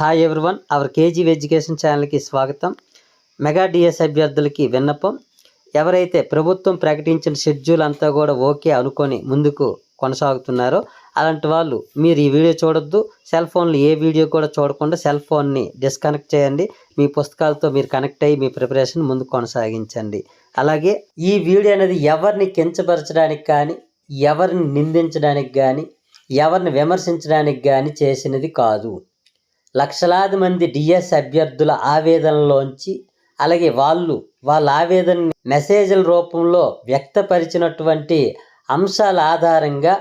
Hi everyone our KG education ఛానల్కి స్వాగతం. Mega DS అభ్యర్థులకి విన్నపం. ఎవరైతే ప్రభుత్వం ప్రకటించిన షెడ్యూల్ అంతా కూడా ఓకే అనుకొని ముందుకు కొనసాగుతున్నారో అలాంటి వాళ్ళు మీరు ఈ వీడియో చూడొద్దు. సెల్ ఫోన్లు ఏ వీడియో కూడా చూడకుండా సెల్ ఫోన్ని డిస్కనెక్ట్ చేయండి. మీ పుస్తకాలతో మీరు కనెక్ట్ అయ్యి మీ ప్రిపరేషన్ ముందుకు కొనసాగించండి. అలాగే ఈ వీడియో అనేది ఎవరిని కించపరచడానికి కానీ ఎవరిని నిందించడానికి కానీ ఎవరిని విమర్శించడానికి కానీ చేసినది కాదు. లక్షలాది మంది డిఎస్ అభ్యర్థుల ఆవేదనలోంచి అలాగే వాళ్ళు వాళ్ళ ఆవేదన మెసేజ్ల రూపంలో వ్యక్తపరిచినటువంటి అంశాల ఆధారంగా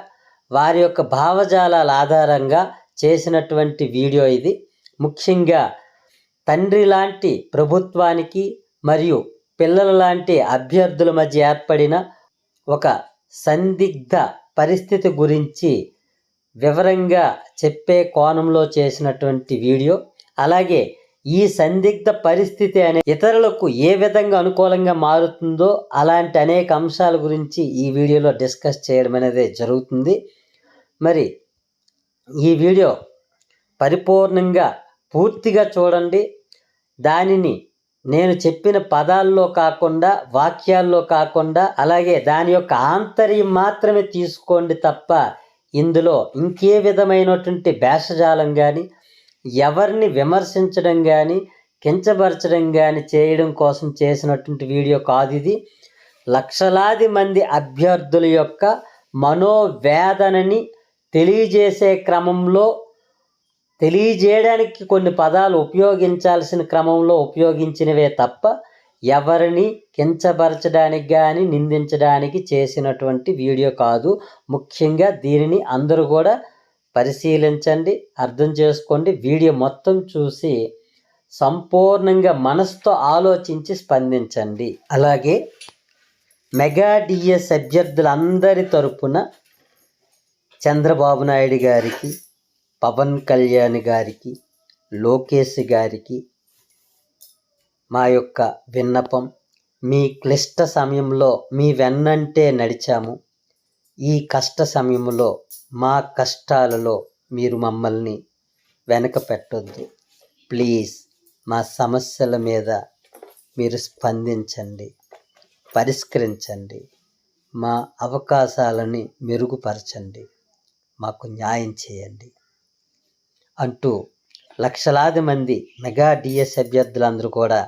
వారి యొక్క భావజాలాల ఆధారంగా చేసినటువంటి వీడియో ఇది. ముఖ్యంగా తండ్రి లాంటి ప్రభుత్వానికి మరియు పిల్లల లాంటి అభ్యర్థుల మధ్య ఏర్పడిన ఒక సందిగ్ధ పరిస్థితి గురించి వివరంగా చెప్పే కోణంలో చేసినటువంటి వీడియో. అలాగే ఈ సందిగ్ధ పరిస్థితి అనే ఇతరులకు ఏ విధంగా అనుకూలంగా మారుతుందో అలాంటి అనేక అంశాల గురించి ఈ వీడియోలో డిస్కస్ చేయడం అనేది జరుగుతుంది. మరి ఈ వీడియో పరిపూర్ణంగా పూర్తిగా చూడండి. దానిని నేను చెప్పిన పదాల్లో కాకుండా వాక్యాల్లో కాకుండా అలాగే దాని యొక్క ఆంతర్యం మాత్రమే తీసుకోండి తప్ప ఇందులో ఇంకే విధమైనటువంటి భేషజాలం కానీ ఎవరిని విమర్శించడం కానీ కించపరచడం కానీ చేయడం కోసం చేసినటువంటి వీడియో కాదు ఇది. లక్షలాది మంది అభ్యర్థుల యొక్క మనోవేదనని తెలియజేసే క్రమంలో తెలియజేయడానికి కొన్ని పదాలు ఉపయోగించాల్సిన క్రమంలో ఉపయోగించినవే తప్ప ఎవరిని కించపరచడానికి కానీ నిందించడానికి చేసినటువంటి వీడియో కాదు. ముఖ్యంగా దీనిని అందరూ కూడా పరిశీలించండి అర్థం చేసుకోండి. వీడియో మొత్తం చూసి సంపూర్ణంగా మనసుతో ఆలోచించి స్పందించండి. అలాగే మెగా డిఎస్ అభ్యర్థులందరి తరపున చంద్రబాబు నాయుడు గారికి పవన్ కళ్యాణ్ గారికి లోకేష్ గారికి మా యొక్క విన్నపం మీ క్లిష్ట సమయంలో మీ వెన్నంటే నడిచాము. ఈ కష్ట సమయంలో మా కష్టాలలో మీరు మమ్మల్ని వెనక పెట్టొద్దు. ప్లీజ్ మా సమస్యల మీద మీరు స్పందించండి పరిష్కరించండి మా అవకాశాలని మెరుగుపరచండి మాకు న్యాయం చేయండి అంటూ లక్షలాది మంది మెగా డిఎస్ అభ్యర్థులందరూ కూడా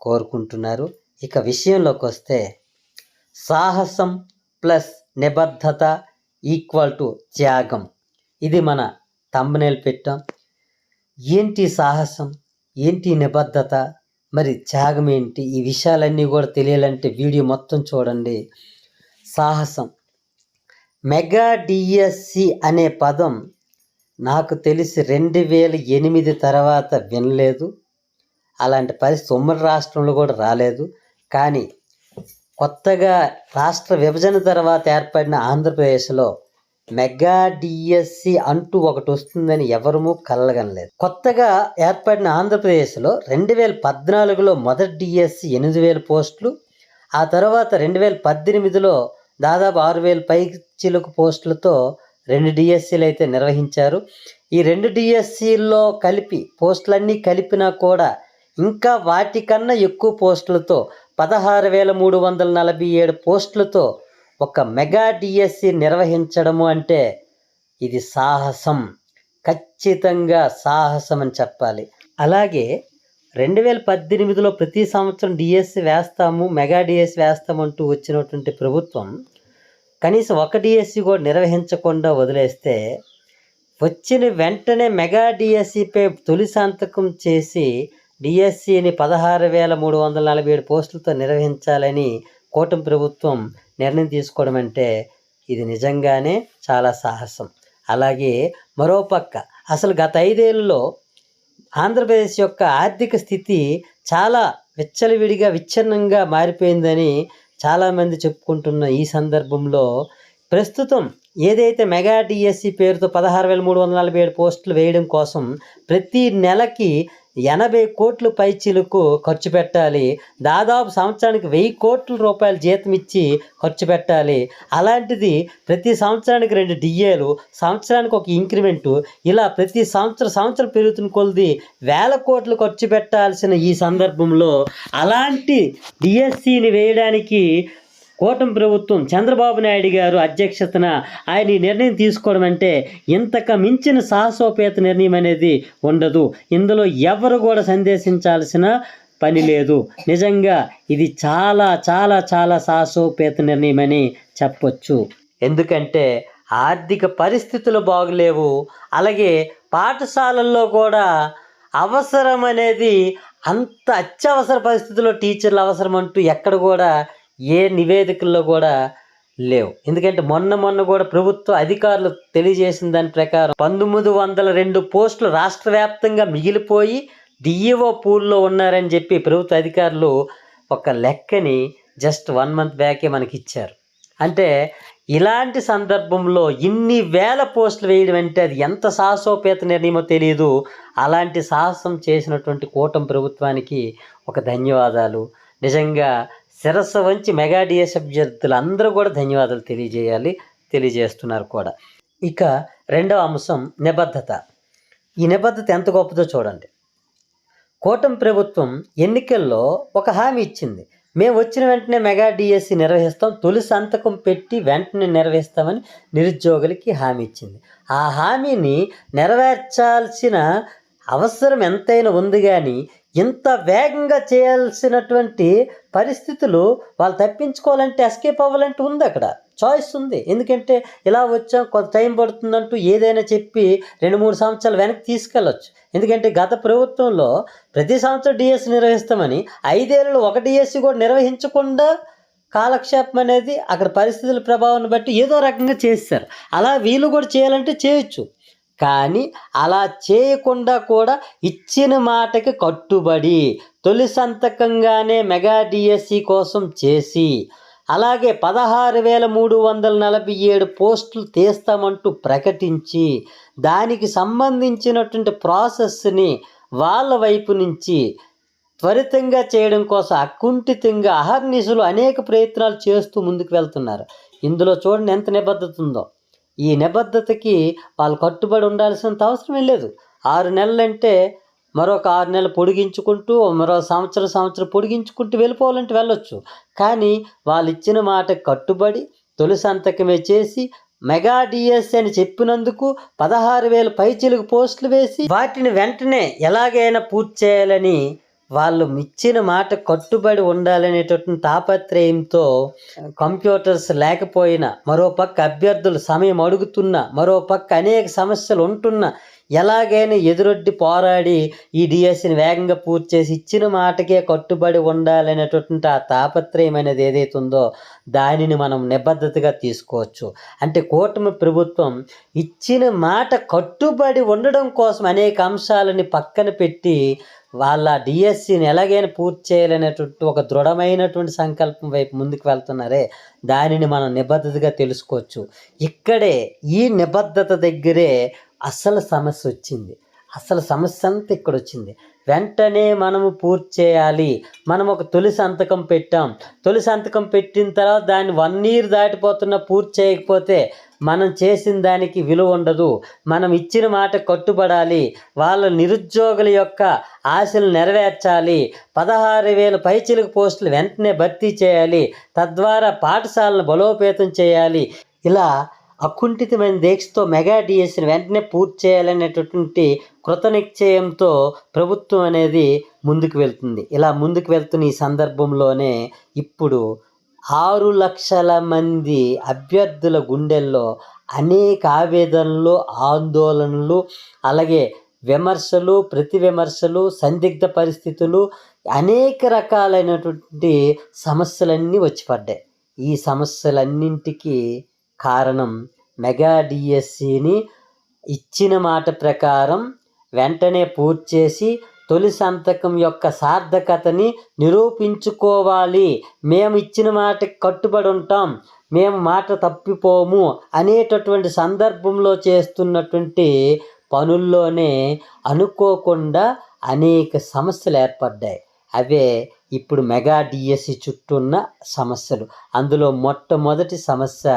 కోరుకుంటున్నారు. ఇక విషయంలోకి వస్తే సాహసం ప్లస్ నిబద్ధత ఈక్వల్ టు త్యాగం. ఇది మన తమ్మనేలు పెట్టాం. ఏంటి సాహసం? ఏంటి నిబద్ధత? మరి త్యాగం ఏంటి? ఈ విషయాలన్నీ కూడా తెలియాలంటే వీడియో మొత్తం చూడండి. సాహసం. మెగా డిఎస్సి అనే పదం నాకు తెలిసి రెండు వేల ఎనిమిది తర్వాత వినలేదు. అలాంటి పరిస్థితి ఉమ్మడి రాష్ట్రంలో కూడా రాలేదు. కానీ కొత్తగా రాష్ట్ర విభజన తర్వాత ఏర్పడిన ఆంధ్రప్రదేశ్లో మెగా డిఎస్సి అంటూ ఒకటి వస్తుందని ఎవరూ కలగనలేదు. కొత్తగా ఏర్పడిన ఆంధ్రప్రదేశ్లో రెండు వేల పద్నాలుగులో మొదటి డిఎస్సి ఎనిమిది వేల పోస్టులు ఆ తర్వాత రెండు వేల పద్దెనిమిదిలో దాదాపు ఆరు వేల పైచిలకు పోస్టులతో రెండు డిఎస్సీలు అయితే నిర్వహించారు. ఈ రెండు డిఎస్సీల్లో కలిపి పోస్టులన్నీ కలిపినా కూడా ఇంకా వాటికన్నా ఎక్కువ పోస్టులతో పదహారు వేల మూడు వందల నలభై ఏడు పోస్టులతో ఒక మెగా డిఎస్సి నిర్వహించడము అంటే ఇది సాహసం. ఖచ్చితంగా సాహసం అని చెప్పాలి. అలాగే రెండు వేల పద్దెనిమిదిలో ప్రతి సంవత్సరం డిఎస్సి వేస్తాము మెగా డిఎస్సి వేస్తామంటూ వచ్చినటువంటి ప్రభుత్వం కనీసం ఒక డిఎస్సి కూడా నిర్వహించకుండా వదిలేస్తే వచ్చిన వెంటనే మెగా డిఎస్సిపై తొలి సంతకం చేసి డిఎస్సిని పదహారు వేల మూడు వందల నలభై ఏడు పోస్టులతో నిర్వహించాలని కూటమి ప్రభుత్వం నిర్ణయం తీసుకోవడం అంటే ఇది నిజంగానే చాలా సాహసం. అలాగే మరోపక్క అసలు గత ఐదేళ్ళలో ఆంధ్రప్రదేశ్ యొక్క ఆర్థిక స్థితి చాలా విచ్చలవిడిగా విచ్ఛిన్నంగా మారిపోయిందని చాలామంది చెప్పుకుంటున్న ఈ సందర్భంలో ప్రస్తుతం ఏదైతే మెగా డిఎస్సి పేరుతో పదహారు వేల మూడు వందల నలభై ఏడు పోస్టులు వేయడం కోసం ప్రతి నెలకి ఎనభై కోట్లు పైచీలకు ఖర్చు పెట్టాలి. దాదాపు సంవత్సరానికి వెయ్యి కోట్ల రూపాయలు జీతం ఇచ్చి ఖర్చు పెట్టాలి. అలాంటిది ప్రతి సంవత్సరానికి రెండు డిఏలు సంవత్సరానికి ఒక ఇంక్రిమెంటు. ఇలా ప్రతి సంవత్సరం సంవత్సరం పెరుగుతున్న కొలది వేల కోట్లు ఖర్చు పెట్టాల్సిన ఈ సందర్భంలో అలాంటి డిఎస్సిని వేయడానికి కూటమి ప్రభుత్వం చంద్రబాబు నాయుడు గారు అధ్యక్షతన ఆయన ఈ నిర్ణయం తీసుకోవడం అంటే ఇంతక మించిన సాహసోపేత నిర్ణయం అనేది ఉండదు. ఇందులో ఎవరు కూడా సందేశించాల్సిన పని లేదు. నిజంగా ఇది చాలా చాలా చాలా సాహసోపేత నిర్ణయం అని చెప్పొచ్చు. ఎందుకంటే ఆర్థిక పరిస్థితులు బాగలేవు. అలాగే పాఠశాలల్లో కూడా అవసరం అనేది అంత అత్యవసర పరిస్థితుల్లో టీచర్లు అవసరం అంటూ ఎక్కడ కూడా ఏ నివేదికల్లో కూడా లేవు. ఎందుకంటే మొన్న మొన్న కూడా ప్రభుత్వ అధికారులు తెలియజేసిన దాని ప్రకారం పంతొమ్మిది వందల రెండు పోస్టులు రాష్ట్ర వ్యాప్తంగా మిగిలిపోయి డిఈఓ పూల్లో ఉన్నారని చెప్పి ప్రభుత్వ అధికారులు ఒక లెక్కని జస్ట్ వన్ మంత్ బ్యాకే మనకి ఇచ్చారు అంటే ఇలాంటి సందర్భంలో ఇన్ని వేల పోస్టులు వేయడం అంటే అది ఎంత సాహసోపేత నిర్ణయమో తెలియదు అలాంటి సాహసం చేసినటువంటి కూటమి ప్రభుత్వానికి ఒక ధన్యవాదాలు. నిజంగా శిరస్సు వంచి మెగాడిఎస్ అభ్యర్థులు అందరూ కూడా ధన్యవాదాలు తెలియజేయాలి తెలియజేస్తున్నారు కూడా. ఇక రెండవ అంశం నిబద్ధత. ఈ నిబద్ధత ఎంత గొప్పదో చూడండి. కూటమి ప్రభుత్వం ఎన్నికల్లో ఒక హామీ ఇచ్చింది. మేము వచ్చిన వెంటనే మెగా డిఎస్సి నిర్వహిస్తాం తొలి సంతకం పెట్టి వెంటనే నిర్వహిస్తామని నిరుద్యోగులకి హామీ ఇచ్చింది. ఆ హామీని నెరవేర్చాల్సిన అవసరం ఎంతైనా ఉంది కానీ ఇంత వేగంగా చేయాల్సినటువంటి పరిస్థితులు వాళ్ళు తప్పించుకోవాలంటే ఎస్కేప్ అవ్వాలంటే ఉంది అక్కడ. చాయిస్ ఉంది. ఎందుకంటే ఇలా వచ్చాం కొంత టైం పడుతుందంటూ ఏదైనా చెప్పి రెండు మూడు సంవత్సరాలు వెనక్కి తీసుకెళ్ళొచ్చు. ఎందుకంటే గత ప్రభుత్వంలో ప్రతి సంవత్సరం డిఎస్సి నిర్వహిస్తామని ఐదేళ్ళు ఒక డిఎస్సి కూడా నిర్వహించకుండా కాలక్షేపం అనేది అక్కడ పరిస్థితుల ప్రభావాన్ని బట్టి ఏదో రకంగా చేస్తారు. అలా వీళ్ళు కూడా చేయాలంటే చేయొచ్చు. కానీ అలా చేయకుండా కూడా ఇచ్చిన మాటకి కట్టుబడి తొలి సంతకంగానే మెగా డిఎస్సి కోసం చేసి అలాగే పదహారు వేల మూడు వందల నలభై ఏడు పోస్టులు తీస్తామంటూ ప్రకటించి దానికి సంబంధించినటువంటి ప్రాసెస్ని వాళ్ళ వైపు నుంచి త్వరితంగా చేయడం కోసం అకుంఠితంగా అహర్నిశలు అనేక ప్రయత్నాలు చేస్తూ ముందుకు వెళ్తున్నారు. ఇందులో చూడండి ఎంత నిబద్ధత ఉందో. ఈ నిబద్ధతకి వాళ్ళు కట్టుబడి ఉండాల్సినంత అవసరం లేదు. ఆరు నెలలంటే మరొక ఆరు నెలలు పొడిగించుకుంటూ మరో సంవత్సరం సంవత్సరం పొడిగించుకుంటూ వెళ్ళిపోవాలంటే వెళ్ళొచ్చు. కానీ వాళ్ళు ఇచ్చిన మాట కట్టుబడి తొలి సంతకమే చేసి మెగా డిఎస్ అని చెప్పినందుకు పదహారు వేల పైచిలకు పోస్టులు వేసి వాటిని వెంటనే ఎలాగైనా పూర్తి చేయాలని వాళ్ళు ఇచ్చిన మాట కట్టుబడి ఉండాలనేటటువంటి తాపత్రయంతో కంప్యూటర్స్ లేకపోయినా మరోపక్క అభ్యర్థులు సమయం అడుగుతున్నా మరోపక్క అనేక సమస్యలు ఉంటున్నా ఎలాగైనా ఎదురొడ్డి పోరాడి ఈ డిఎస్సిని వేగంగా పూర్తి చేసి ఇచ్చిన మాటకే కట్టుబడి ఉండాలనేటటువంటి ఆ తాపత్రయం అనేది ఏదైతే ఉందో దానిని మనం నిబద్ధతగా తీసుకోవచ్చు. అంటే కూటమి ప్రభుత్వం ఇచ్చిన మాట కట్టుబడి ఉండడం కోసం అనేక అంశాలని పక్కన పెట్టి వాళ్ళ డిఎస్సిని ఎలాగైనా పూర్తి చేయాలనేటువంటి ఒక దృఢమైనటువంటి సంకల్పం వైపు ముందుకు వెళ్తున్నారే దానిని మనం నిబద్ధతగా తెలుసుకోవచ్చు. ఇక్కడే ఈ నిబద్ధత దగ్గరే అసలు సమస్య వచ్చింది. అసలు సమస్య అంతా ఇక్కడ వచ్చింది. వెంటనే మనము పూర్తి చేయాలి. మనం ఒక తొలి సంతకం పెట్టాం. తొలి సంతకం పెట్టిన తర్వాత దాన్ని వన్ ఇయర్ దాటిపోతున్న పూర్తి చేయకపోతే మనం చేసిన దానికి విలువ ఉండదు. మనం ఇచ్చిన మాట కట్టుబడాలి. వాళ్ళ నిరుద్యోగుల యొక్క ఆశలు నెరవేర్చాలి. పదహారు వేల పైచిలకు పోస్టులు వెంటనే భర్తీ చేయాలి. తద్వారా పాఠశాలను బలోపేతం చేయాలి. ఇలా అకుంఠితమైన దీక్షతో మెగా డిఎస్సిని వెంటనే పూర్తి చేయాలనేటటువంటి కృత నిశ్చయంతో ప్రభుత్వం అనేది ముందుకు వెళ్తుంది. ఇలా ముందుకు వెళ్తున్న ఈ సందర్భంలోనే ఇప్పుడు ఆరు లక్షల మంది అభ్యర్థుల గుండెల్లో అనేక ఆవేదనలు ఆందోళనలు అలాగే విమర్శలు ప్రతి విమర్శలు సందిగ్ధ పరిస్థితులు అనేక రకాలైనటువంటి సమస్యలన్నీ వచ్చి పడ్డాయి. ఈ సమస్యలన్నింటికి కారణం మెగా డిఎస్సిని ఇచ్చిన మాట ప్రకారం వెంటనే పూర్తి చేసి తొలి సంతకం యొక్క సార్థకతని నిరూపించుకోవాలి. మేము ఇచ్చిన మాటకి కట్టుబడి ఉంటాం. మేము మాట తప్పిపోము అనేటటువంటి సందర్భంలో చేస్తున్నటువంటి పనుల్లోనే అనుకోకుండా అనేక సమస్యలు ఏర్పడ్డాయి. అవే ఇప్పుడు మెగా డిఎస్సి చుట్టూ ఉన్న సమస్యలు. అందులో మొట్టమొదటి సమస్య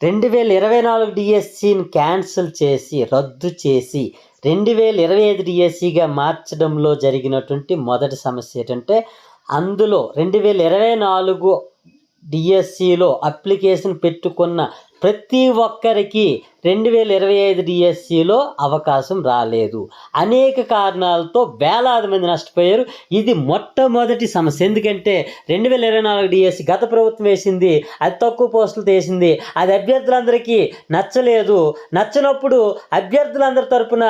రెండు వేల ఇరవై నాలుగు డిఎస్సిని క్యాన్సిల్ చేసి రద్దు చేసి రెండు వేల ఇరవై ఐదు డిఎస్సిగా మార్చడంలో జరిగినటువంటి మొదటి సమస్య ఏంటంటే అందులో రెండు వేల ఇరవై నాలుగు డిఎస్సిలో అప్లికేషన్ పెట్టుకున్న ప్రతి ఒక్కరికి రెండు వేల ఇరవై ఐదు డిఎస్సిలో అవకాశం రాలేదు. అనేక కారణాలతో వేలాది మంది నష్టపోయారు. ఇది మొట్టమొదటి సమస్య. ఎందుకంటే రెండు వేల ఇరవై నాలుగు డిఎస్సి గత ప్రభుత్వం వేసింది అది తక్కువ పోస్టులు వేసింది అది అభ్యర్థులందరికీ నచ్చలేదు. నచ్చినప్పుడు అభ్యర్థులందరి తరపున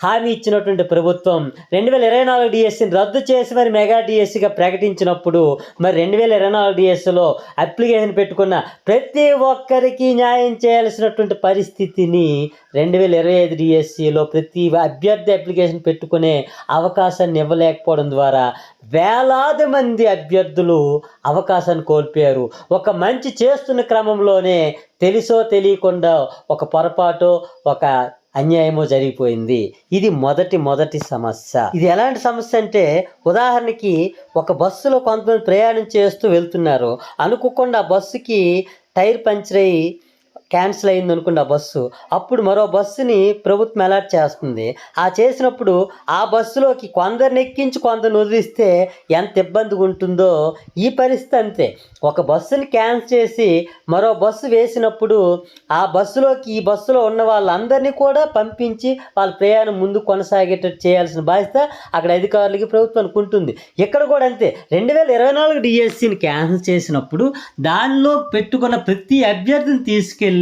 హామీ ఇచ్చినటువంటి ప్రభుత్వం రెండు వేల ఇరవై నాలుగు డిఎస్సిని రద్దు చేసి మరి మెగా డిఎస్సిగా ప్రకటించినప్పుడు మరి రెండు వేల ఇరవై నాలుగు డిఎస్సిలో అప్లికేషన్ పెట్టుకున్న ప్రతి ఒక్కరికి న్యాయం చేయాల్సినటువంటి పరిస్థితిని రెండు వేల ఇరవై ఐదు డిఎస్సిలో ప్రతి అభ్యర్థి అప్లికేషన్ పెట్టుకునే అవకాశాన్ని ఇవ్వలేకపోవడం ద్వారా వేలాది మంది అభ్యర్థులు అవకాశాన్ని కోల్పోయారు. ఒక మంచి చేస్తున్న క్రమంలోనే తెలుసో తెలియకుండా ఒక పొరపాటు ఒక అన్యాయమో జరిగిపోయింది. ఇది మొదటి మొదటి సమస్య. ఇది ఎలాంటి సమస్య అంటే ఉదాహరణకి ఒక బస్సులో కొంతమంది ప్రయాణం చేస్తూ వెళ్తున్నారు. అనుకోకుండా బస్సుకి టైర్ పంచర్ అయ్యి క్యాన్సిల్ అయింది అనుకున్న బస్సు. అప్పుడు మరో బస్సుని ప్రభుత్వం అలాట్ చేస్తుంది. ఆ చేసినప్పుడు ఆ బస్సులోకి కొందరిని ఎక్కించి కొందరిని వదిలిస్తే ఎంత ఇబ్బందిగా ఉంటుందో ఈ పరిస్థితి అంతే. ఒక బస్సుని క్యాన్సిల్ చేసి మరో బస్సు వేసినప్పుడు ఆ బస్సులోకి ఈ బస్సులో ఉన్న వాళ్ళందరినీ కూడా పంపించి వాళ్ళ ప్రయాణం ముందు కొనసాగేటట్టు చేయాల్సిన బాధ్యత అక్కడ అధికారులకి ప్రభుత్వానికి ఉంటుంది. ఇక్కడ కూడా అంతే. రెండు వేల ఇరవై నాలుగు డిఎస్సిని క్యాన్సిల్ చేసినప్పుడు దానిలో పెట్టుకున్న ప్రతి అభ్యర్థిని తీసుకెళ్ళి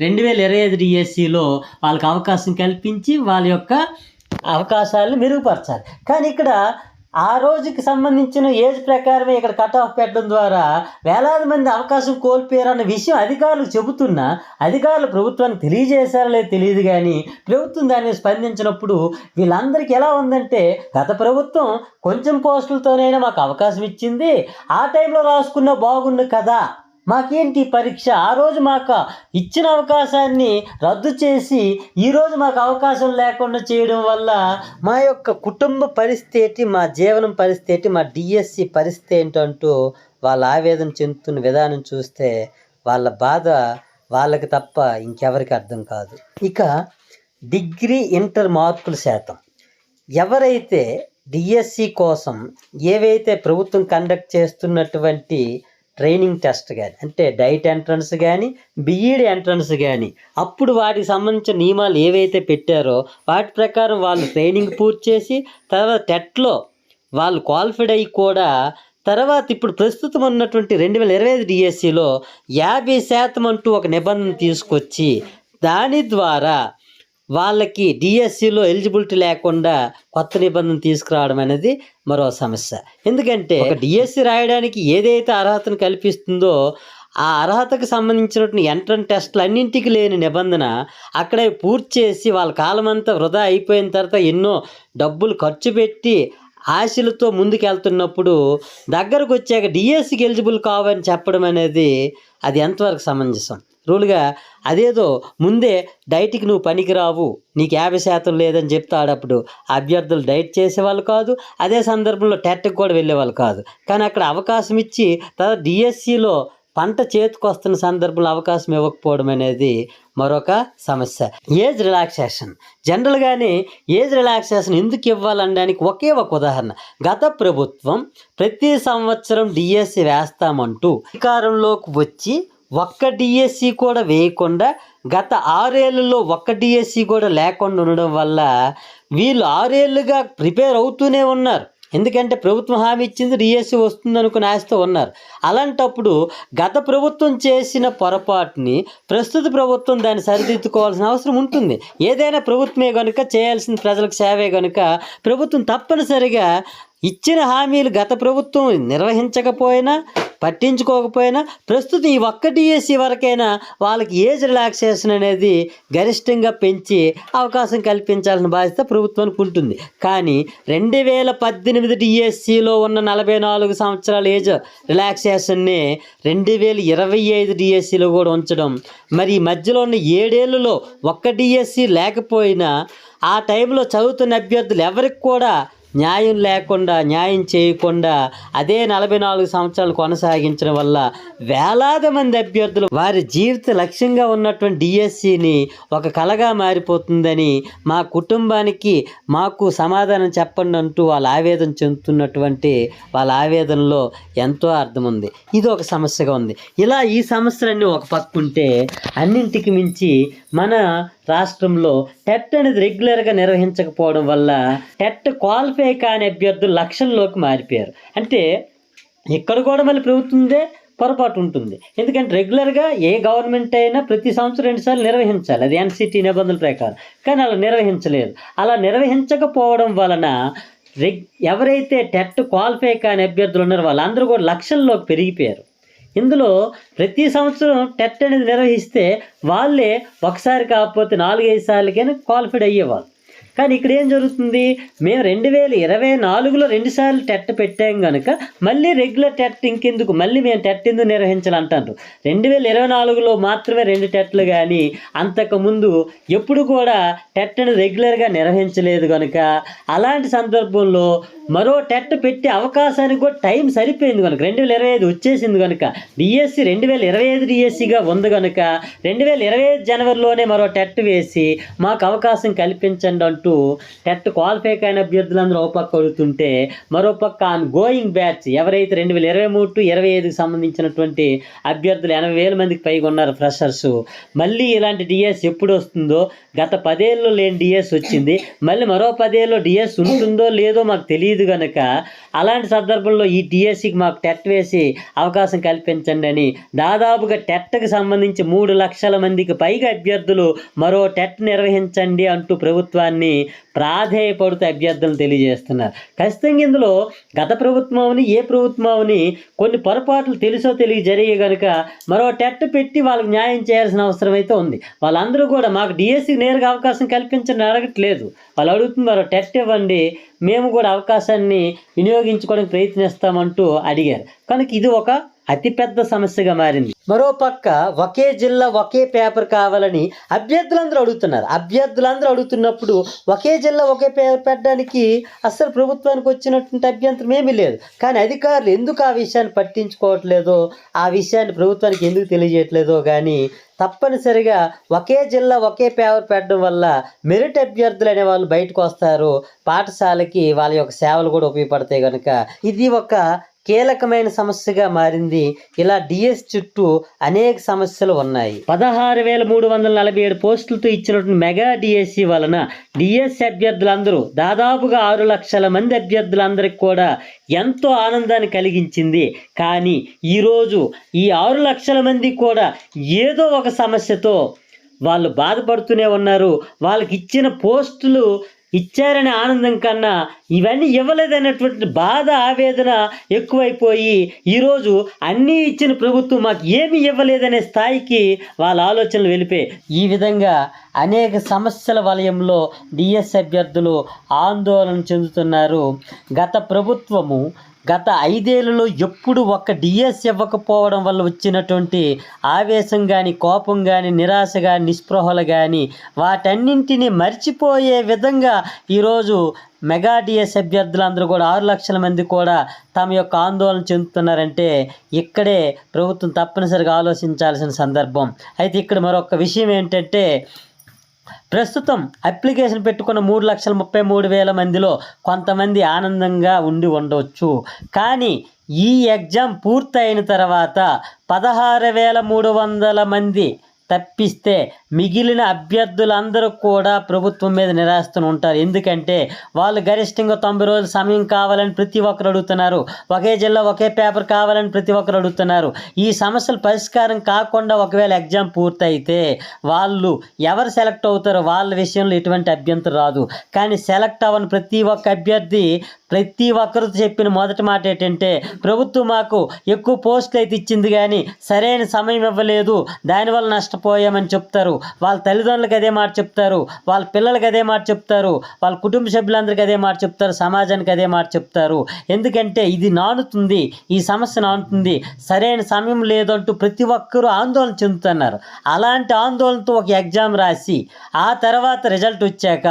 రెండు వేల ఇరవై ఐదు డిఎస్సిలో వాళ్ళకి అవకాశం కల్పించి వాళ్ళ యొక్క అవకాశాలను మెరుగుపరచాలి. కానీ ఇక్కడ ఆ రోజుకి సంబంధించిన ఏజ్ ప్రకారమే ఇక్కడ కట్ ఆఫ్ పెట్టడం ద్వారా వేలాది మంది అవకాశం కోల్పోయారన్న విషయం అధికారులు చెబుతున్నా అధికారులు ప్రభుత్వానికి తెలియజేశారో తెలియదు కానీ ప్రభుత్వం దాన్ని స్పందించినప్పుడు వీళ్ళందరికీ ఎలా ఉందంటే గత ప్రభుత్వం కొంచెం పోస్టులతోనైనా మాకు అవకాశం ఇచ్చింది ఆ టైంలో రాసుకున్న బాగుండు కదా. మాకేంటి పరీక్ష? ఆ రోజు మాకు ఇచ్చిన అవకాశాన్ని రద్దు చేసి ఈరోజు మాకు అవకాశం లేకుండా చేయడం వల్ల మా యొక్క కుటుంబ పరిస్థితి మా జీవనం పరిస్థితి మా డిఎస్సి పరిస్థితి ఏంటంటూ వాళ్ళ ఆవేదన చెందుతున్న విధానం చూస్తే వాళ్ళ బాధ వాళ్ళకి తప్ప ఇంకెవరికి అర్థం కాదు. ఇక డిగ్రీ ఇంటర్ మార్కుల శాతం. ఎవరైతే డిఎస్సి కోసం ఏవైతే ప్రభుత్వం కండక్ట్ చేస్తున్నటువంటి ట్రైనింగ్ టెస్ట్ కానీ అంటే డైట్ ఎంట్రన్స్ కానీ బిఈడి ఎంట్రన్స్ కానీ అప్పుడు వాటికి సంబంధించిన నియమాలు ఏవైతే పెట్టారో వాటి ప్రకారం వాళ్ళు ట్రైనింగ్ పూర్తి చేసి తర్వాత టెట్లో వాళ్ళు క్వాలిఫైడ్ అయ్యి కూడా తర్వాత ఇప్పుడు ప్రస్తుతం ఉన్నటువంటి రెండు వేల ఇరవై ఐదు డిఎస్సిలో యాభై శాతం అంటూ ఒక నిబంధన తీసుకొచ్చి దాని ద్వారా వాళ్ళకి డిఎస్సిలో ఎలిజిబిలిటీ లేకుండా కొత్త నిబంధన తీసుకురావడం అనేది మరో సమస్య. ఎందుకంటే డిఎస్సి రాయడానికి ఏదైతే అర్హతను కల్పిస్తుందో ఆ అర్హతకు సంబంధించినటువంటి ఎంట్రన్ టెస్ట్లు అన్నింటికి లేని నిబంధన అక్కడే పూర్తి చేసి వాళ్ళ కాలమంతా వృధా అయిపోయిన తర్వాత ఎన్నో డబ్బులు ఖర్చు పెట్టి ఆశలతో ముందుకెళ్తున్నప్పుడు దగ్గరకు వచ్చాక డిఎస్సికి ఎలిజిబుల్ కావని చెప్పడం అనేది అది ఎంతవరకు సమంజసం? రూల్గా అదేదో ముందే డైట్కి నువ్వు పనికిరావు నీకు యాభై శాతం లేదని చెప్తాడప్పుడు అభ్యర్థులు డైట్ చేసేవాళ్ళు కాదు అదే సందర్భంలో టెట్కి కూడా వెళ్ళేవాళ్ళు కాదు. కానీ అక్కడ అవకాశం ఇచ్చి తర్వాత డిఎస్సిలో పంట చేతికి వస్తున్న సందర్భంలో అవకాశం ఇవ్వకపోవడం అనేది మరొక సమస్య. Age relaxation. జనరల్గానే ఏజ్ రిలాక్సేషన్ ఎందుకు ఇవ్వాలనడానికి ఒకే ఒక ఉదాహరణ. గత ప్రభుత్వం ప్రతి సంవత్సరం డిఎస్సి వేస్తామంటూ అధికారంలోకి వచ్చి ఒక్క డిఎస్సి కూడా వేయకుండా గత ఆరేళ్ళలో ఒక్క డిఎస్సి కూడా లేకుండా ఉండడం వల్ల వీళ్ళు ఆరేళ్ళుగా ప్రిపేర్ అవుతూనే ఉన్నారు. ఎందుకంటే ప్రభుత్వం హామీ ఇచ్చింది డిఎస్సి వస్తుంది అనుకుని ఆశతో ఉన్నారు. అలాంటప్పుడు గత ప్రభుత్వం చేసిన పొరపాటుని ప్రస్తుత ప్రభుత్వం దాన్ని సరిదిద్దుకోవాల్సిన అవసరం ఉంటుంది. ఏదైనా ప్రభుత్వమే కనుక చేయాల్సిన ప్రజలకు సేవే కనుక ప్రభుత్వం తప్పనిసరిగా ఇచ్చిన హామీలు గత ప్రభుత్వం నిర్వహించకపోయినా పట్టించుకోకపోయినా ప్రస్తుతం ఈ ఒక్క డిఎస్సి వరకైనా వాళ్ళకి ఏజ్ రిలాక్సేషన్ అనేది గరిష్టంగా పెంచి అవకాశం కల్పించాల్సిన బాధ్యత ప్రభుత్వానికి ఉంటుంది కానీ రెండు వేల పద్దెనిమిది డిఎస్సిలో ఉన్న నలభై నాలుగు సంవత్సరాల ఏజ్ రిలాక్సేషన్ని రెండు వేల ఇరవై ఐదు డిఎస్సిలో కూడా ఉంచడం మరి ఈ మధ్యలో ఉన్న ఏడేళ్ళలో ఒక్క డిఎస్సి లేకపోయినా ఆ టైంలో చదువుతున్న అభ్యర్థులు ఎవరికి కూడా న్యాయం లేకుండా న్యాయం చేయకుండా అదే నలభై నాలుగు సంవత్సరాలు కొనసాగించడం వల్ల వేలాది మంది అభ్యర్థులు వారి జీవిత లక్ష్యంగా ఉన్నటువంటి డిఎస్సిని ఒక కలగా మారిపోతుందని మా కుటుంబానికి మాకు సమాధానం చెప్పండి అంటూ వాళ్ళ ఆవేదన చెందుతున్నటువంటి వాళ్ళ ఆవేదనలో ఎంతో అర్థం ఉంది. ఇది ఒక సమస్యగా ఉంది. ఇలా ఈ సమస్యలన్నీ ఒక పక్కుంటే అన్నింటికి మించి మన రాష్ట్రంలో టెట్ అనేది రెగ్యులర్గా నిర్వహించకపోవడం వల్ల టెట్ క్వాలిఫై కాని అభ్యర్థులు లక్షల్లోకి మారిపోయారు. అంటే ఇక్కడ కూడా మళ్ళీ ప్రభుత్వందే పొరపాటు ఉంటుంది. ఎందుకంటే రెగ్యులర్గా ఏ గవర్నమెంట్ అయినా ప్రతి సంవత్సరం రెండుసార్లు నిర్వహించాలి. అది ఎన్సిటీ నిబంధనల ప్రకారం. కానీ అలా నిర్వహించలేదు. అలా నిర్వహించకపోవడం వలన రెగ్ ఎవరైతే టెట్ క్వాలిఫై కాని అభ్యర్థులు ఉన్నారో వాళ్ళందరూ కూడా లక్షల్లోకి పెరిగిపోయారు. ఇందులో ప్రతి సంవత్సరం టెట్ అనేది నిర్వహిస్తే వాళ్ళే ఒకసారి కాకపోతే నాలుగైదు సార్లకైనా క్వాలిఫైడ్ అయ్యేవాళ్ళు. కానీ ఇక్కడ ఏం జరుగుతుంది? మేము రెండు వేల ఇరవై నాలుగులో రెండుసార్లు టెట్ పెట్టాం కనుక మళ్ళీ రెగ్యులర్ టెట్ ఇంకెందుకు? మళ్ళీ మేము టెట్ ఎందుకు నిర్వహించాలంటారు? రెండు వేల ఇరవై నాలుగులో మాత్రమే రెండు టెట్లు కానీ అంతకుముందు ఎప్పుడు కూడా టెట్ను రెగ్యులర్గా నిర్వహించలేదు కనుక అలాంటి సందర్భంలో మరో టెట్ పెట్టే అవకాశానికి కూడా టైం సరిపోయింది కనుక. రెండు వేల ఇరవై ఐదు వచ్చేసింది కనుక. డిఎస్సి రెండు వేల ఇరవై ఐదు డిఎస్సిగా ఉంది కనుక రెండు వేల ఇరవై ఐదు జనవరిలోనే మరో టెట్ వేసి మాకు అవకాశం కల్పించండి అంటూ టెట్ క్వాలిఫై అయిన అభ్యర్థులందరూ ఒక పక్క అడుగుతుంటే మరో పక్క ఆన్ గోయింగ్ బ్యాచ్ ఎవరైతే రెండు వేల ఇరవై మూడు టు ఇరవై ఐదుకి సంబంధించినటువంటి అభ్యర్థులు ఎనభై వేల మందికి పైగా ఉన్నారు ఫ్రెషర్స్ మళ్ళీ ఇలాంటి డిఎస్ ఎప్పుడు వస్తుందో గత పదేళ్ళు లేని డిఎస్ వచ్చింది. మళ్ళీ మరో పదేళ్ళు డిఎస్ ఉంటుందో లేదో మాకు తెలియదు కనుక అలాంటి సందర్భంలో ఈ టీఎస్సీకి మాకు టెట్ వేసి అవకాశం కల్పించండి అని దాదాపుగా టెట్కి సంబంధించి మూడు లక్షల మందికి పైగా అభ్యర్థులు మరో టెట్ నిర్వహించండి అంటూ ప్రభుత్వాన్ని ప్రాధేయపడుతూ అభ్యర్థులను తెలియజేస్తున్నారు. ఖచ్చితంగా ఇందులో గత ప్రభుత్వం ఏ ప్రభుత్వం అవని కొన్ని పొరపాట్లు తెలుసో తెలియ జరిగే కనుక మరో టెట్ పెట్టి వాళ్ళకి న్యాయం చేయాల్సిన అవసరం అయితే ఉంది. వాళ్ళందరూ కూడా మాకు డిఎస్సీకి నేరుగా అవకాశం కల్పించండి అడగట్లేదు. వాళ్ళు అడుగుతుంది మరో టెట్ ఇవ్వండి మేము కూడా అవకాశం అవకాశాన్ని వినియోగించుకోవడానికి ప్రయత్నిస్తామంటూ అడిగారు. కనుక ఇది ఒక అతిపెద్ద సమస్యగా మారింది. మరో పక్క ఒకే జిల్లా ఒకే పేపర్ కావాలని అభ్యర్థులందరూ అడుగుతున్నారు. అభ్యర్థులందరూ అడుగుతున్నప్పుడు ఒకే జిల్లా ఒకే పేపర్ పెట్టడానికి అసలు ప్రభుత్వానికి వచ్చినటువంటి అభ్యంతరం ఏమీ లేదు. కానీ అధికారులు ఎందుకు ఆ విషయాన్ని పట్టించుకోవట్లేదో ఆ విషయాన్ని ప్రభుత్వానికి ఎందుకు తెలియజేయట్లేదో కానీ తప్పనిసరిగా ఒకే జిల్లా ఒకే పేపర్ పెట్టడం వల్ల మెరిట్ అభ్యర్థులు అనే వాళ్ళు బయటకు వస్తారు. పాఠశాలకి వాళ్ళ యొక్క సేవలు కూడా ఉపయోగపడతాయి కనుక ఇది ఒక కీలకమైన సమస్యగా మారింది. ఇలా డిఎస్ చుట్టూ అనేక సమస్యలు ఉన్నాయి. పదహారు వేల మూడు వందల నలభై ఏడు పోస్టులతో ఇచ్చినటువంటి మెగా డిఎస్సి వలన డిఎస్ అభ్యర్థులందరూ దాదాపుగా ఆరు లక్షల మంది అభ్యర్థులందరికీ కూడా ఎంతో ఆనందాన్ని కలిగించింది. కానీ ఈరోజు ఈ ఆరు లక్షల మంది కూడా ఏదో ఒక సమస్యతో వాళ్ళు బాధపడుతూనే ఉన్నారు. వాళ్ళకి ఇచ్చిన పోస్టులు ఇచ్చారనే ఆనందం కన్నా ఇవన్నీ ఇవ్వలేదనేటువంటి బాధ ఆవేదన ఎక్కువైపోయి ఈరోజు అన్నీ ఇచ్చిన ప్రభుత్వం మాకు ఏమి ఇవ్వలేదనే స్థాయికి వాళ్ళ ఆలోచనలు వెళ్ళిపోయి ఈ విధంగా అనేక సమస్యల వలయంలో డిఎస్ అభ్యర్థులు ఆందోళన చెందుతున్నారు. గత ప్రభుత్వము గత ఐదేళ్ళలో ఎప్పుడు ఒక్క డిఎస్ ఇవ్వకపోవడం వల్ల వచ్చినటువంటి ఆవేశం కానీ కోపం కానీ నిరాశ కానీ నిస్పృహలు కానీ వాటన్నింటినీ మర్చిపోయే విధంగా ఈరోజు మెగా డిఎస్ అభ్యర్థులందరూ కూడా ఆరు లక్షల మంది కూడా తమ యొక్క ఆందోళన చెందుతున్నారంటే ఇక్కడే ప్రభుత్వం తప్పనిసరిగా ఆలోచించాల్సిన సందర్భం. అయితే ఇక్కడ మరొక విషయం ఏంటంటే ప్రస్తుతం అప్లికేషన్ పెట్టుకున్న మూడు లక్షల ముప్పై మూడు వేల మందిలో కొంతమంది ఆనందంగా ఉండి ఉండవచ్చు కానీ ఈ ఎగ్జామ్ పూర్తయిన తర్వాత పదహారు వేల మూడు వందల మంది తప్పిస్తే మిగిలిన అభ్యర్థులందరూ కూడా ప్రభుత్వం మీద నిరాశతో ఉంటారు. ఎందుకంటే వాళ్ళు గరిష్టంగా తొంభై రోజుల సమయం కావాలని ప్రతి ఒక్కరు అడుగుతున్నారు. ఒకే జిల్లా ఒకే పేపర్ కావాలని ప్రతి ఒక్కరు అడుగుతున్నారు. ఈ సమస్యలు పరిష్కారం కాకుండా ఒకవేళ ఎగ్జామ్ పూర్తయితే వాళ్ళు ఎవరు సెలెక్ట్ అవుతారో వాళ్ళ విషయంలో ఎటువంటి అభ్యంతరం రాదు. కానీ సెలెక్ట్ అవ్వని ప్రతి ఒక్క అభ్యర్థి ప్రతి ఒక్కరు చెప్పిన మొదటి మాట ఏంటంటే ప్రభుత్వం మాకు ఎక్కువ పోస్టులు అయితే ఇచ్చింది కానీ సరైన సమయం ఇవ్వలేదు. దానివల్ల నష్టపోయామని చెప్తారు. వాళ్ళ తల్లిదండ్రులకు అదే మాట చెప్తారు. వాళ్ళ పిల్లలకి అదే మాట చెప్తారు. వాళ్ళ కుటుంబ సభ్యులందరికీ అదే మాట చెప్తారు. సమాజానికి అదే మాట చెప్తారు. ఎందుకంటే ఇది నానుతుంది. ఈ సమస్య నానుతుంది. సరైన సమయం లేదంటూ ప్రతి ఒక్కరూ ఆందోళన చెందుతున్నారు. అలాంటి ఆందోళనతో ఒక ఎగ్జామ్ రాసి ఆ తర్వాత రిజల్ట్ వచ్చాక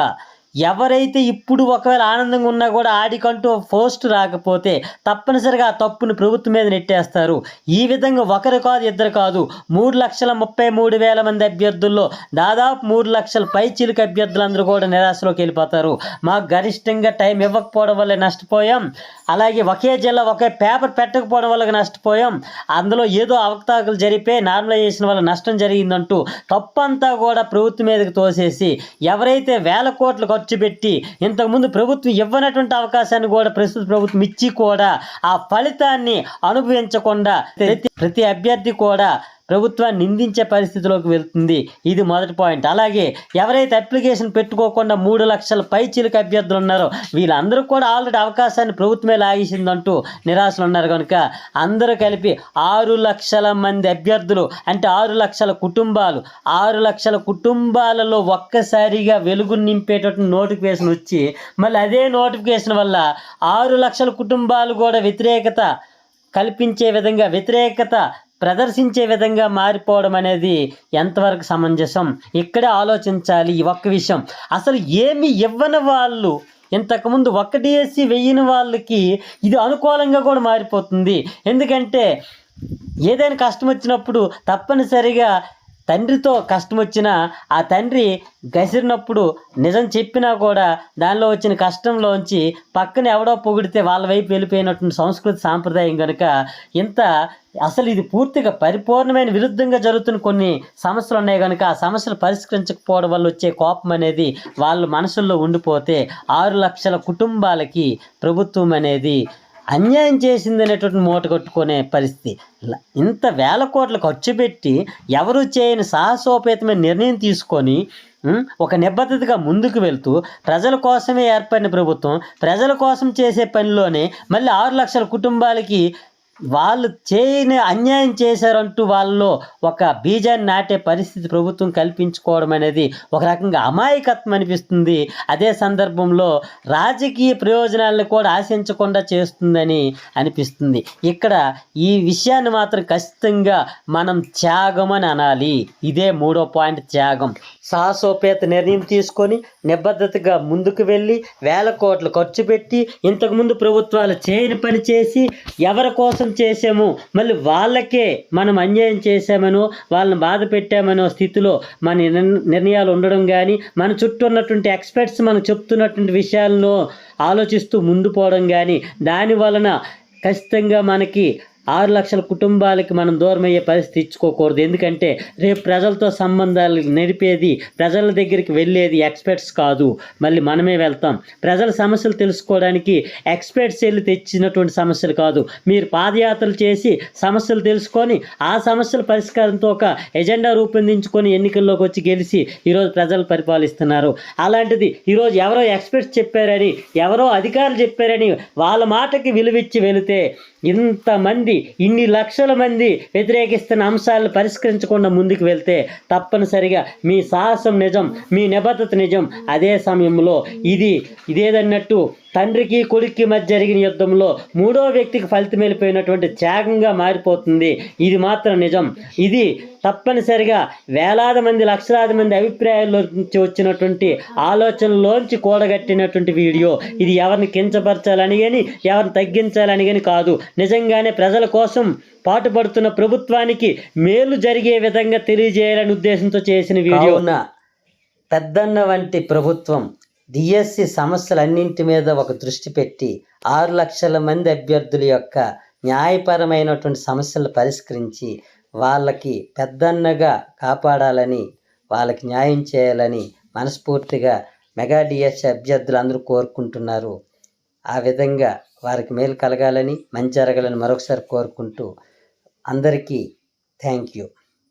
ఎవరైతే ఇప్పుడు ఒకవేళ ఆనందంగా ఉన్నా కూడా ఆడికంటూ పోస్ట్ రాకపోతే తప్పనిసరిగా ఆ తప్పును ప్రభుత్వం మీద నెట్టేస్తారు. ఈ విధంగా ఒకరు కాదు ఇద్దరు కాదు. మూడు లక్షల ముప్పై మూడు వేల మంది అభ్యర్థుల్లో దాదాపు మూడు లక్షల పై చిలుక అభ్యర్థులందరూ కూడా నిరాశలోకి వెళ్ళిపోతారు. మాకు గరిష్టంగా టైం ఇవ్వకపోవడం వల్ల నష్టపోయాం. అలాగే ఒకే జిల్లా ఒకే పేపర్ పెట్టకపోవడం వల్ల నష్టపోయాం. అందులో ఏదో అవకతవకలు జరిపే నార్మలైజేషన్ వల్ల నష్టం జరిగిందంటూ తప్పంతా కూడా ప్రభుత్వం మీదకి తోసేసి ఎవరైతే వేల కోట్లు ఖర్చు పెట్టి ఇంతకుముందు ప్రభుత్వం ఇవ్వనటువంటి అవకాశాన్ని కూడా ప్రస్తుత ప్రభుత్వం ఇచ్చి కూడా ఆ ఫలితాన్ని అనుభవించకుండా ప్రతి ప్రతి అభ్యర్థి కూడా ప్రభుత్వాన్ని నిందించే పరిస్థితిలోకి వెళ్తుంది. ఇది మొదటి పాయింట్. అలాగే ఎవరైతే అప్లికేషన్ పెట్టుకోకుండా మూడు లక్షల పై చిలుక అభ్యర్థులు ఉన్నారో వీళ్ళందరూ కూడా ఆల్రెడీ అవకాశాన్ని ప్రభుత్వమే లాగేసిందంటూ నిరాశలు ఉన్నారు కనుక అందరూ కలిపి ఆరు లక్షల మంది అభ్యర్థులు అంటే ఆరు లక్షల కుటుంబాలు ఆరు లక్షల కుటుంబాలలో ఒక్కసారిగా వెలుగు నింపేటటువంటి నోటిఫికేషన్ వచ్చి మళ్ళీ అదే నోటిఫికేషన్ వల్ల ఆరు లక్షల కుటుంబాలు కూడా వ్యతిరేకత కల్పించే విధంగా వ్యతిరేకత ప్రదర్శించే విధంగా మారిపోవడం అనేది ఎంతవరకు సమంజసం? ఇక్కడే ఆలోచించాలి ఈ ఒక్క విషయం. అసలు ఏమి ఇవ్వని వాళ్ళు ఇంతకుముందు ఒక్క డిఎస్సి వెయ్యని వాళ్ళకి ఇది అనుకూలంగా కూడా మారిపోతుంది. ఎందుకంటే ఏదైనా కష్టం వచ్చినప్పుడు తప్పనిసరిగా తండ్రితో కష్టం వచ్చినా ఆ తండ్రి గసిరినప్పుడు నిజం చెప్పినా కూడా దానిలో వచ్చిన కష్టంలోంచి పక్కన ఎవడో పొగిడితే వాళ్ళ వైపు వెళ్ళిపోయినటువంటి సంస్కృతి సాంప్రదాయం కనుక ఇంత అసలు ఇది పూర్తిగా పరిపూర్ణమైన విరుద్ధంగా జరుగుతున్న కొన్ని సమస్యలు ఉన్నాయి కనుక ఆ సమస్యలు పరిష్కరించకపోవడం వల్ల వచ్చే కోపం అనేది వాళ్ళ మనసుల్లో ఉండిపోతే ఆరు లక్షల కుటుంబాలకి ప్రభుత్వం అనేది అన్యాయం చేసింది అనేటువంటి మూట కట్టుకునే పరిస్థితి. ఇంత వేల కోట్లు ఖర్చు పెట్టి ఎవరు చేయని సాహసోపేతమైన నిర్ణయం తీసుకొని ఒక నిబద్ధతగా ముందుకు వెళ్తూ ప్రజల కోసమే ఏర్పడిన ప్రభుత్వం ప్రజల కోసం చేసే పనిలోనే మళ్ళీ ఆరు లక్షల కుటుంబాలకి వాళ్ళు చేయని అన్యాయం చేశారంటూ వాళ్ళలో ఒక బీజాన్ని నాటే పరిస్థితి ప్రభుత్వం కల్పించుకోవడం అనేది ఒక రకంగా అమాయకత్వం అనిపిస్తుంది. అదే సందర్భంలో రాజకీయ ప్రయోజనాలను కూడా ఆశించకుండా చేస్తుందని అనిపిస్తుంది. ఇక్కడ ఈ విషయాన్ని మాత్రం ఖచ్చితంగా మనం త్యాగం అని అనాలి. ఇదే మూడో పాయింట్ త్యాగం. సాహసోపేత నిర్ణయం తీసుకొని నిబద్ధతగా ముందుకు వెళ్ళి వేల కోట్లు ఖర్చు పెట్టి ఇంతకుముందు ప్రభుత్వాలు చేయని పని చేసి ఎవరి కోసం చేసాము మళ్ళీ వాళ్ళకే మనం అన్యాయం చేశామనో వాళ్ళని బాధ పెట్టామనో స్థితిలో మన నిర్ణయాలు ఉండడం కానీ మన చుట్టూ ఉన్నటువంటి ఎక్స్పర్ట్స్ మనకు చెప్తున్నటువంటి విషయాలను ఆలోచిస్తూ ముందు పోవడం కానీ దాని వలన ఖచ్చితంగా మనకి ఆరు లక్షల కుటుంబాలకి మనం దూరమయ్యే పరిస్థితి ఇచ్చుకోకూడదు ఎందుకంటే రేపు ప్రజలతో సంబంధాలు నడిపేది ప్రజల దగ్గరికి వెళ్ళేది ఎక్స్పర్ట్స్ కాదు. మళ్ళీ మనమే వెళ్తాం. ప్రజల సమస్యలు తెలుసుకోవడానికి ఎక్స్పర్ట్స్ వెళ్ళి తెచ్చినటువంటి సమస్యలు కాదు. మీరు పాదయాత్రలు చేసి సమస్యలు తెలుసుకొని ఆ సమస్యల పరిష్కారంతో ఒక ఎజెండా రూపొందించుకొని ఎన్నికల్లోకి వచ్చి గెలిచి ఈరోజు ప్రజలు పరిపాలిస్తున్నారు. అలాంటిది ఈరోజు ఎవరో ఎక్స్పర్ట్స్ చెప్పారని ఎవరో అధికారులు చెప్పారని వాళ్ళ మాటకి విలువిచ్చి వెళితే ఇంతమంది ఇన్ని లక్షల మంది వ్యతిరేకిస్తున్న అంశాలను పరిష్కరించకుండా ముందుకు వెళ్తే తప్పనిసరిగా మీ సాహసం నిజం మీ నిబద్ధత నిజం. అదే సమయంలో ఇది ఇదేదన్నట్టు తండ్రికి కొడుక్కి మధ్య జరిగిన యుద్ధంలో మూడో వ్యక్తికి ఫలితం వెళ్ళిపోయినటువంటి త్యాగంగా మారిపోతుంది. ఇది మాత్రం నిజం. ఇది తప్పనిసరిగా వేలాది మంది లక్షలాది మంది అభిప్రాయాల్లో నుంచి వచ్చినటువంటి ఆలోచనలోంచి కూడగట్టినటువంటి వీడియో. ఇది ఎవరిని కించపరచాలని కానీ ఎవరిని తగ్గించాలని కానీ కాదు. నిజంగానే ప్రజల కోసం పాటుపడుతున్న ప్రభుత్వానికి మేలు జరిగే విధంగా తెలియజేయాలని ఉద్దేశంతో చేసిన వీడియో. పెద్దన్న వంటి ప్రభుత్వం డిఎస్సి సమస్యలన్నింటి మీద ఒక దృష్టి పెట్టి ఆరు లక్షల మంది అభ్యర్థుల యొక్క న్యాయపరమైనటువంటి సమస్యలు పరిష్కరించి వాళ్ళకి పెద్దన్నగా కాపాడాలని వాళ్ళకి న్యాయం చేయాలని మనస్ఫూర్తిగా మెగా డిఎస్సి అభ్యర్థులు అందరూ కోరుకుంటున్నారు. ఆ విధంగా వారికి మేలు కలగాలని మంచి జరగాలని మరొకసారి కోరుకుంటూ అందరికీ థ్యాంక్ యూ.